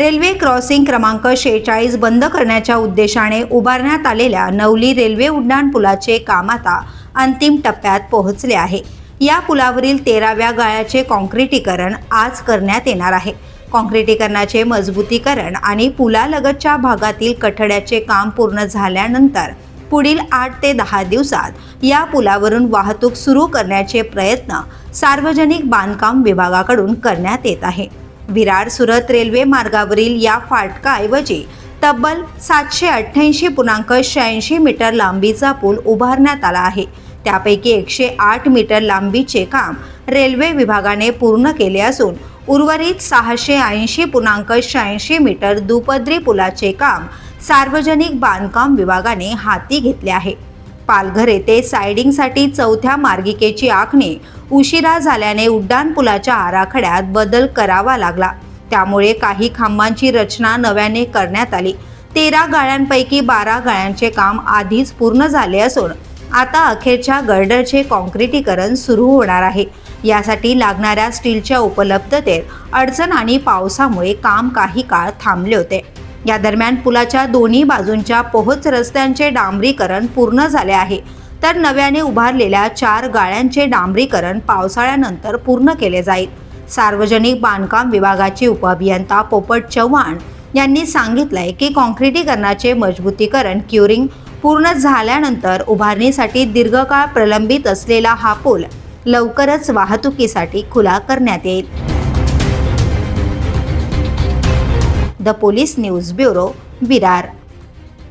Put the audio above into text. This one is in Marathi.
रेल्वे क्रॉसिंग क्रमांक शेहेचाळीस बंद करण्याच्या उद्देशाने उभारण्यात आलेल्या नवली रेल्वे उड्डाण पुलाचे काम आता अंतिम टप्प्यात पोहोचले आहे. या पुलावरील तेराव्या गाळ्याचे कॉन्क्रिटीकरण आज करण्यात येणार आहे. कॉन्क्रिटीकरणाचे मजबूतीकरण आणि पुलालगतच्या भागातील कठड्याचे काम पूर्ण झाल्यानंतर पुढील आठ ते दहा दिवसात या पुलावरून वाहतूक सुरू करण्याचे प्रयत्न सार्वजनिक बांधकाम विभागाकडून करण्यात येत आहे. विरार सुरत रेल्वे मार्गावरील या फाटकाऐवजी तब्बल सातशे अठ्ठ्याऐंशी पूर्णांक शहाऐंशी मीटर लांबीचा पूल उभारण्यात आला आहे. त्यापैकी एकशे आठ मीटर लांबीचे काम रेल्वे विभागाने पूर्ण केले असून उर्वरित सहाशे ऐंशी पूर्णांक शहाऐंशी मीटर दुपदरी पुलाचे काम सार्वजनिक बांधकाम विभागाने हाती घेतले आहे. पालघर येथे सायडिंगसाठी चौथ्या मार्गिकेची आखणी उशिरा झाल्याने उड्डाणपुलाच्या आराखड्यात बदल करावा लागला. त्यामुळे काही खांबांची रचना नव्याने करण्यात आली. तेरा गाळ्यांपैकी बारा गाळ्यांचे काम आधीच पूर्ण झाले असून आता अखेरच्या गर्डरचे कॉन्क्रिटीकरण सुरू होणार आहे. यासाठी लागणाऱ्या स्टीलच्या उपलब्धतेत अडचण आणि पावसामुळे काम काही काळ थांबले होते. या दरम्यान पुलाच्या दोन्ही बाजूंच्या पोहोच रस्त्यांचे डांबरीकरण पूर्ण झाले आहे. तर नव्याने उभारलेल्या चार गाळ्यांचे डांबरीकरण पावसाळ्यानंतर पूर्ण केले जाईल. सार्वजनिक बांधकाम विभागाचे उपअभियंता पोपट चव्हाण यांनी सांगितलंय की कॉन्क्रिटीकरणाचे मजबूतीकरण क्युरिंग पूर्ण झाल्यानंतर उभारणीसाठी दीर्घकाळ प्रलंबित असलेला हा पूल लवकरच वाहतुकीसाठी खुला करण्यात येईल. The police news bureau Virar.